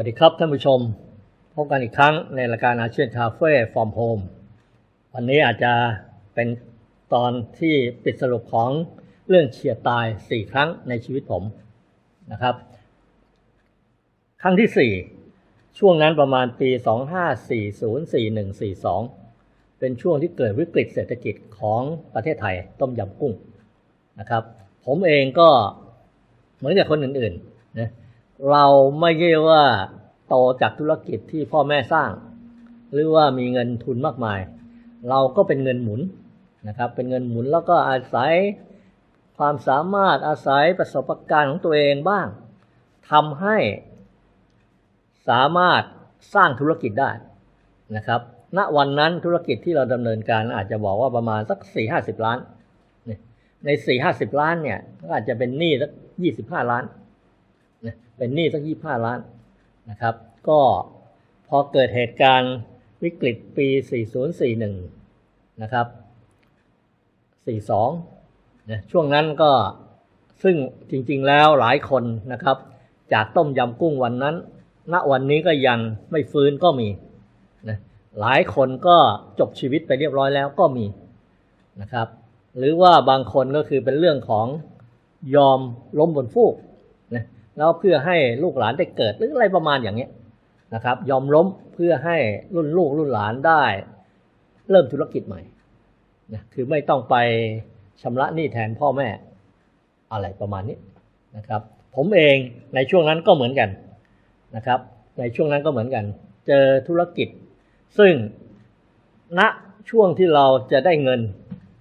วัสดีครับท่านผู้ชม พบกันอีกครั้งในรายการอาเซียนคาเฟ่ฟอร์มโฮมวันนี้อาจจะเป็นตอนที่ปิดสรุปของเรื่องเฉียดตาย 4 ครั้งในชีวิตผมนะครับ ครั้งที่ 4 ช่วงนั้นประมาณปี 25404142 เป็นช่วงที่เกิดวิกฤตเศรษฐกิจของประเทศไทยต้มยำกุ้งนะครับ ผมเองก็เหมือนกับคนอื่นๆนะ เราไม่ใช่ว่าโตจากธุรกิจที่พ่อแม่สร้าง หรือว่ามีเงินทุนมากมาย เราก็เป็นเงินหมุนนะครับ เป็นเงินหมุนแล้วก็อาศัยความสามารถอาศัยประสบการณ์ของตัวเองบ้างทำให้สามารถสร้างธุรกิจได้นะครับ ณวันนั้นธุรกิจที่เราดำเนินการอาจจะบอกว่าประมาณสักสี่ห้าสิบล้าน ในสี่ห้าสิบล้านเนี่ยก็อาจจะเป็นหนี้สักยี่สิบห้าล้าน เป็นหนี้สักยี่ห้าล้านนะครับ ก็พอเกิดเหตุการณ์วิกฤตปี 4041 นะครับ 42นะช่วงนั้นก็ซึ่งจริงๆแล้วหลายคนนะครับ จากต้มยำกุ้งวันนั้น ณวันนี้ก็ยังไม่ฟื้นก็มีนะหลายคนก็จบชีวิตไปเรียบร้อยแล้วก็มีนะครับ หรือว่าบางคนก็คือเป็นเรื่องของยอมล้มบนฟูก แล้วเพื่อให้ลูกหลานได้เกิดหรืออะไรประมาณอย่างเนี้ยนะครับ ยอมล้มเพื่อให้รุ่นลูกรุ่นหลานได้ เริ่มธุรกิจใหม่นะคือไม่ต้องไปชำระหนี้แทนพ่อแม่อะไรประมาณนี้นะครับ ผมเองในช่วงนั้นก็เหมือนกันนะครับ ในช่วงนั้นก็เหมือนกัน เจอธุรกิจ ซึ่งณช่วงที่เราจะได้เงิน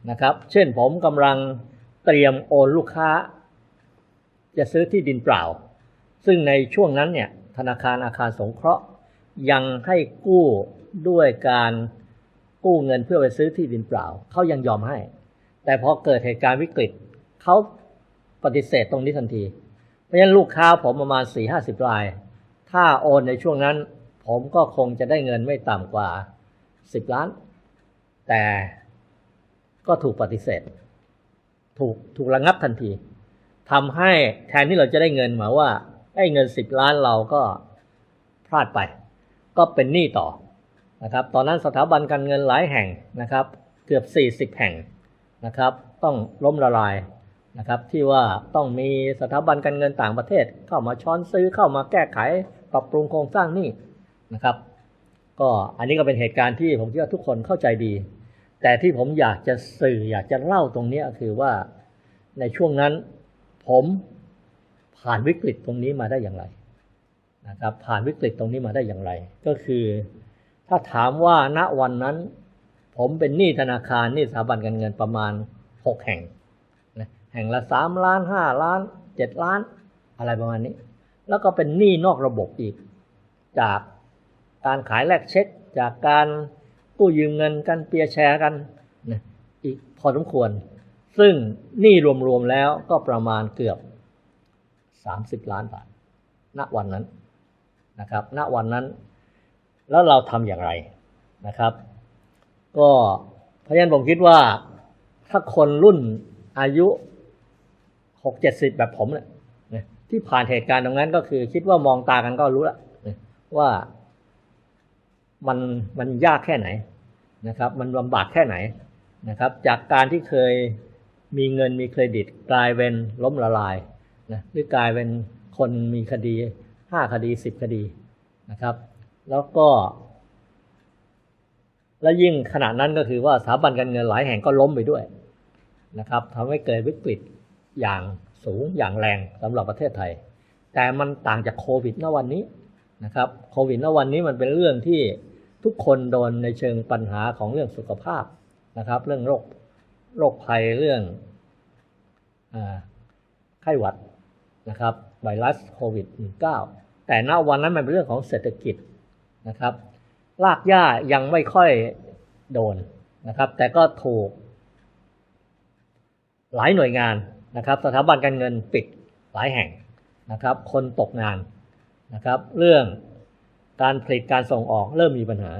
นะครับ เช่นผมกำลังเตรียมโอนลูกค้า จะซื้อที่ดินเปล่า ซึ่งในช่วงนั้นเนี่ยธนาคารอาคารสงเคราะห์ ยังให้กู้ด้วยการกู้เงินเพื่อไปซื้อที่ดินเปล่าเขายังยอมให้ แต่พอเกิดเหตุการณ์วิกฤตเขาปฏิเสธตรงนี้ทันที เพราะฉะนั้นลูกค้าผมประมาณ4ี่ห้าสิบราย ถ้าโอนในช่วงนั้น ผมก็คงจะได้เงินไม่ต่ำกว่า10ล้าน แต่ก็ถูกปฏิเสธ ถูกถูกระงับทันทีทำให้แทนที่เราจะได้เงินหมายว่า ไอ้เงิน10ล้านเราก็พลาดไป ก็เป็นหนี้ต่อนะครับ ตอนนั้นสถาบันการเงินหลายแห่งนะครับ เกือบ 40 แห่งนะครับ ต้องล้มละลายนะครับ ที่ว่าต้องมีสถาบันการเงินต่างประเทศ เข้ามาช้อนซื้อเข้ามาแก้ไขปรับปรุงโครงสร้างหนี้นะครับ ก็อันนี้ก็เป็นเหตุการณ์ที่ผมคิดว่าทุกคนเข้าใจดี แต่ที่ผมอยากจะสื่ออยากจะเล่าตรงนี้คือว่าในช่วงนั้น ผม ผ่านวิกฤตตรงนี้มาได้อย่างไรนะครับผ่านวิกฤตตรงนี้มาได้อย่างไร ก็คือ ถ้าถามว่าณวันนั้น ผมเป็นหนี้ธนาคารหนี้สถาบันการเงินประมาณหกแห่งนะแห่งละสามล้านห้าล้านเจ็ดล้าน อะไรประมาณนี้ แล้วก็เป็นหนี้นอกระบบอีก จากการขายแลกเช็ค จากการกู้ยืมเงินกันเปียร์แชร์กันนะอีกพอสมควร ซึ่งหนี้รวมๆแล้วก็ประมาณเกือบ 30 ล้านบาท ณ วันนั้นนะครับ ณ วันนั้น แล้วเราทำอย่างไรนะครับ ก็เพราะฉะนั้นผมคิดว่า ถ้าคนรุ่นอายุหกเจ็ดสิบแบบผมเนี่ยที่ผ่านเหตุการณ์ตรงนั้นก็คือ คิดว่ามองตากันก็รู้แล้วว่ามันมันยากแค่ไหนนะครับ มันลำบากแค่ไหนนะครับ จากการที่เคยมีเงินมีเครดิตกลายเป็นล้มละลาย นะหรือกลายเป็นคนมีคดีห้าคดีสิบคดีนะครับ แล้วก็ และยิ่งขณะนั้นก็คือว่าสถาบันการเงินหลายแห่งก็ล้มไปด้วยนะครับทำให้เกิดวิกฤตอย่างสูงอย่างแรงสำหรับประเทศไทย แต่มันต่างจากโควิดณวันนี้นะครับโควิดณวันนี้มันเป็นเรื่องที่ทุกคนโดนในเชิงปัญหาของเรื่องสุขภาพนะครับ เรื่องโรคโรคภัยเรื่องไข้หวัด นะครับไวรัสโควิด -19 แต่ณวันนั้นมันเป็นเรื่องของเศรษฐกิจนะครับลากหญ้ายังไม่ค่อยโดนนะครับ แต่ก็ถูก หลายหน่วยงานนะครับ สถาบันการเงินปิดหลายแห่งนะครับ คนตกงานนะครับ เรื่องการผลิตการส่งออกเริ่มมีปัญหา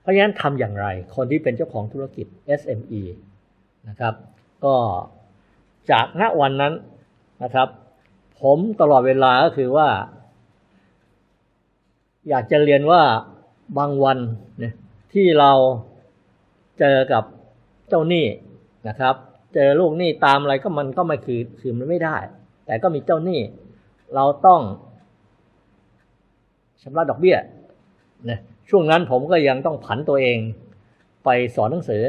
เพราะฉะนั้นทำอย่างไร คนที่เป็นเจ้าของธุรกิจ SME นะครับ ก็จากณวันนั้น นะครับ ผมตลอดเวลาก็คือว่า อยากจะเรียนว่าบางวันเนี่ยที่เราเจอกับเจ้าหนี้นะครับ เจอลูกหนี้ตามอะไรก็มันก็ไม่คือคือมันไม่ได้ แต่ก็มีเจ้าหนี้ เราต้องชำระดอกเบี้ยนะช่วงนั้นผมก็ยังต้องผันตัวเองไปสอนหนังสือ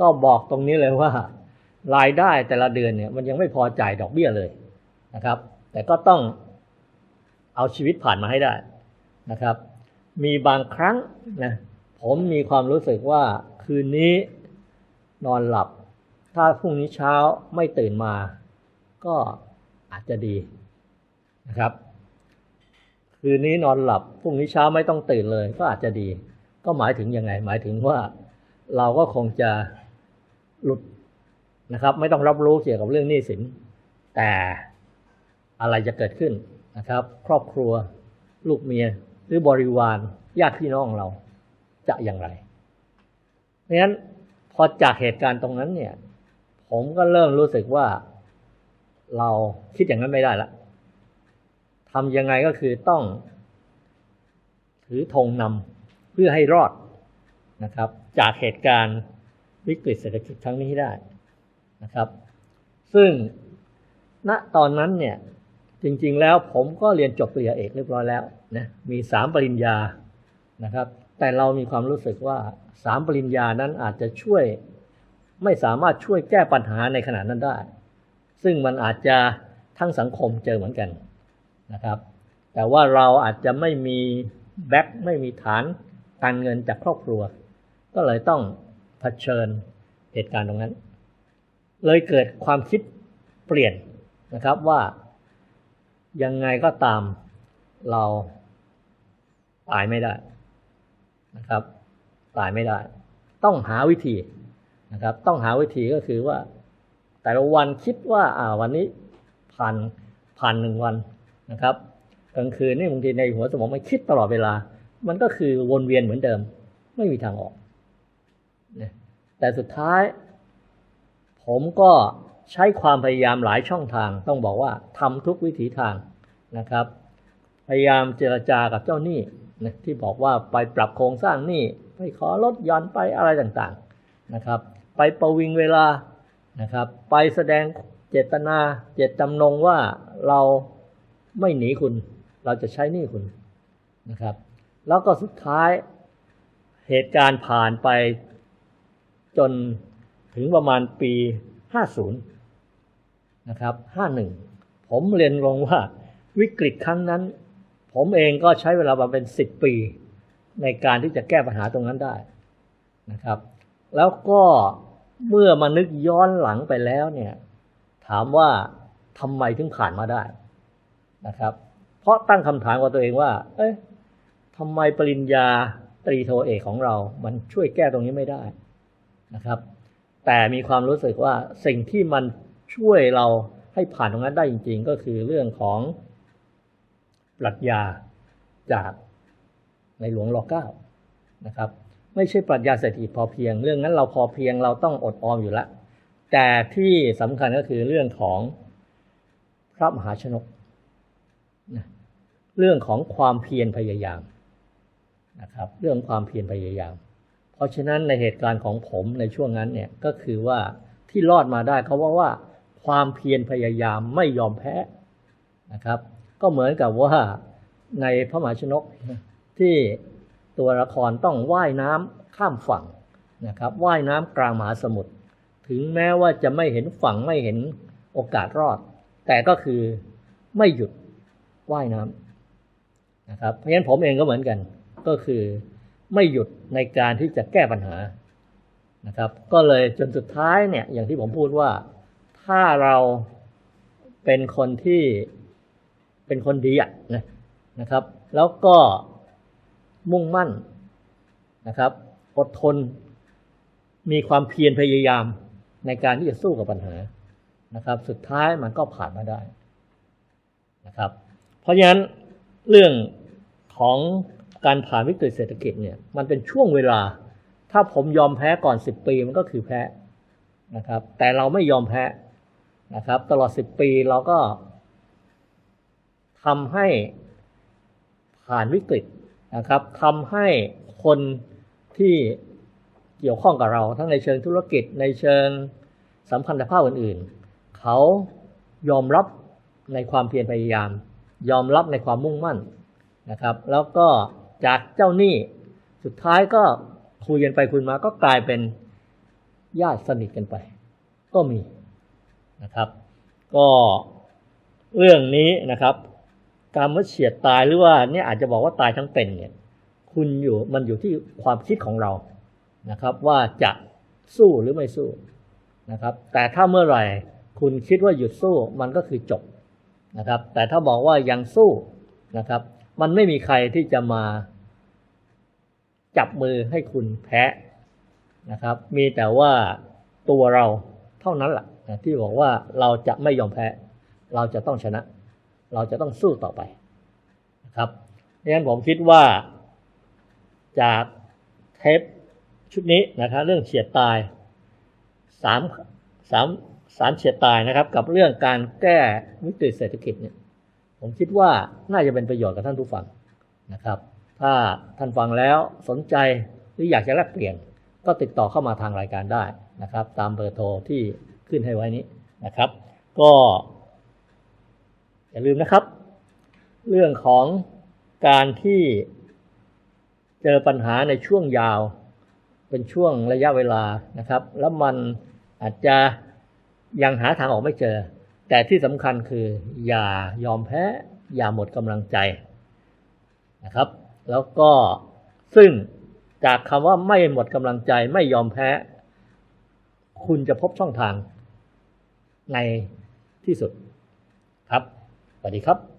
ก็บอกตรงนี้เลยว่า รายได้แต่ละเดือนเนี่ยมันยังไม่พอจ่ายดอกเบี้ยเลยนะครับ แต่ก็ต้องเอาชีวิตผ่านมาให้ได้นะครับ มีบางครั้งนะผมมีความรู้สึกว่าคืนนี้นอนหลับ ถ้าพรุ่งนี้เช้าไม่ตื่นมา ก็อาจจะดีนะครับ คืนนี้นอนหลับพรุ่งนี้เช้าไม่ต้องตื่นเลย ก็อาจจะดี ก็หมายถึงยังไง หมายถึงว่าเราก็คงจะหลุด นะครับ ไม่ต้องรับรู้เกี่ยวกับเรื่องหนี้สิน แต่อะไรจะเกิดขึ้นนะครับ ครอบครัวลูกเมียหรือบริวารญาติพี่น้องเราจะอย่างไรเพราะฉะนั้นพอจากเหตุการณ์ตรงนั้นเนี่ย ผมก็เริ่มรู้สึกว่า เราคิดอย่างนั้นไม่ได้ละทำยังไงก็คือต้อง ถือธงนำเพื่อให้รอดนะครับ จากเหตุการณ์วิกฤตเศรษฐกิจครั้งนี้ได้ นะครับ ซึ่งณตอนนั้นเนี่ยจริงๆแล้วผมก็เรียนจบปริญญาเอกเรียบร้อยแล้วนะมีสามปริญญานะครับ แต่เรามีความรู้สึกว่าสามปริญญานั้นอาจจะช่วยไม่สามารถช่วยแก้ปัญหาในขณะนั้นได้ ซึ่งมันอาจจะทั้งสังคมเจอเหมือนกันนะครับ แต่ว่าเราอาจจะไม่มีแบ็คไม่มีฐานการเงินจากครอบครัว ก็เลยต้องเผชิญเหตุการณ์ตรงนั้น เลยเกิดความคิดเปลี่ยนนะครับว่ายังไงก็ตามเราตายไม่ได้นะครับ ตายไม่ได้ ต้องหาวิธีนะครับ ต้องหาวิธีก็คือว่า แต่ละวันคิดว่า อ่าวันนี้ผ่านผ่านหนึ่งวันนะครับกลางคืนนี่บางทีในหัวสมองมันคิดตลอดเวลา มันก็คือวนเวียนเหมือนเดิม ไม่มีทางออกนะแต่สุดท้าย ผมก็ใช้ความพยายามหลายช่องทาง ต้องบอกว่าทำทุกวิถีทางนะครับ พยายามเจรจากับเจ้าหนี้นะที่บอกว่าไปปรับโครงสร้างหนี้ไปขอลดหย่อนไปอะไรต่างๆนะครับ ไปประวิงเวลานะครับ ไปแสดงเจตนาเจตจำนงว่าเราไม่หนีคุณ เราจะใช้หนี้คุณนะครับ แล้วก็สุดท้ายเหตุการณ์ผ่านไปจน ถึงประมาณปี 50 นะครับ 51 ผมเรียนลงว่าวิกฤตครั้งนั้น ผมเองก็ใช้เวลามาเป็น 10 ปี ในการที่จะแก้ปัญหาตรงนั้นได้นะครับ แล้วก็เมื่อมานึกย้อนหลังไปแล้วเนี่ย ถามว่าทำไมถึงผ่านมาได้นะครับ เพราะตั้งคำถามกับตัวเองว่า เอ๊ะทำไมปริญญาตรีโทเอกของเรา มันช่วยแก้ตรงนี้ไม่ได้นะครับ แต่มีความรู้สึกว่าสิ่งที่มันช่วยเราให้ผ่านตรงนั้นได้จริง ๆ ก็คือเรื่องของปรัชญาจากในหลวงรอเก้านะครับ ไม่ใช่ปรัชญาเศรษฐกิจพอเพียง เรื่องนั้นเราพอเพียงเราต้องอดออมอยู่แล้วแต่ที่สำคัญก็คือเรื่องของพระมหาชนกนะเรื่องของความเพียรพยายามนะครับ เรื่องความเพียรพยายาม เพราะฉะนั้นในเหตุการณ์ของผมในช่วงนั้นเนี่ยก็คือว่าที่รอดมาได้เขาว่าว่าความเพียรพยายามไม่ยอมแพ้นะครับ ก็เหมือนกับว่าในพระมหาชนกที่ตัวละครต้องว่ายน้ำข้ามฝั่งนะครับว่ายน้ำกลางมหาสมุทรถึงแม้ว่าจะไม่เห็นฝั่งไม่เห็นโอกาสรอด แต่ก็คือไม่หยุดว่ายน้ำนะครับเพราะฉะนั้นผมเองก็เหมือนกันก็คือ ไม่หยุดในการที่จะแก้ปัญหานะครับ ก็เลยจนสุดท้ายเนี่ย อย่างที่ผมพูดว่าถ้าเราเป็นคนที่เป็นคนดีอะนะนะครับ แล้วก็มุ่งมั่นนะครับ อดทน มีความเพียรพยายามในการที่จะสู้กับปัญหานะครับ สุดท้ายมันก็ผ่านมาได้นะครับ เพราะฉะนั้นเรื่องของ การผ่านวิกฤตเศรษฐกิจเนี่ยมันเป็นช่วงเวลา ถ้าผมยอมแพ้ก่อนสิบปีมันก็คือแพ้นะครับ แต่เราไม่ยอมแพ้นะครับ ตลอดสิบปีเราก็ทำให้ผ่านวิกฤตนะครับทำให้คนที่เกี่ยวข้องกับเรา ทั้งในเชิงธุรกิจในเชิงสัมพันธภาพอื่นๆ เขายอมรับในความเพียรพยายาม ยอมรับในความมุ่งมั่นนะครับ แล้วก็ จากเจ้าหนี้ สุดท้ายก็คุยกันไปคุยมาก็กลายเป็นญาติสนิทกันไป ก็มีนะครับ ก็เรื่องนี้นะครับ การมาเฉียดตายหรือว่าเนี่ยอาจจะบอกว่าตายทั้งเป็นเนี่ย คุณอยู่มันอยู่ที่ความคิดของเรานะครับ ว่าจะสู้หรือไม่สู้นะครับ แต่ถ้าเมื่อไหร่คุณคิดว่าหยุดสู้มันก็คือจบนะครับ แต่ถ้าบอกว่ายังสู้นะครับ มันไม่มีใครที่จะมาจับมือให้คุณแพ้นะครับ มีแต่ว่าตัวเราเท่านั้นแหละนะที่บอกว่าเราจะไม่ยอมแพ้ เราจะต้องชนะ เราจะต้องสู้ต่อไปนะครับดังนั้นผมคิดว่าจากเทปชุดนี้นะครับ เรื่องเฉียดตายสามสามสามเฉียดตายนะครับ กับเรื่องการแก้วิกฤตเศรษฐกิจเนี่ย ผมคิดว่าน่าจะเป็นประโยชน์กับท่านผู้ฟังนะครับ ถ้าท่านฟังแล้วสนใจหรืออยากจะแลกเปลี่ยน ก็ติดต่อเข้ามาทางรายการได้นะครับ ตามเบอร์โทรที่ขึ้นให้ไว้นี้นะครับ ก็ อย่าลืมนะครับ เรื่องของการที่เจอปัญหาในช่วงยาว เป็นช่วงระยะเวลานะครับ แล้วมันอาจจะยังหาทางออกไม่เจอ แต่ที่สำคัญคืออย่ายอมแพ้ อย่าหมดกำลังใจนะครับ แล้วก็ซึ่งจากคำว่าไม่หมดกำลังใจไม่ยอมแพ้ คุณจะพบช่องทางในที่สุดครับสวัสดีครับ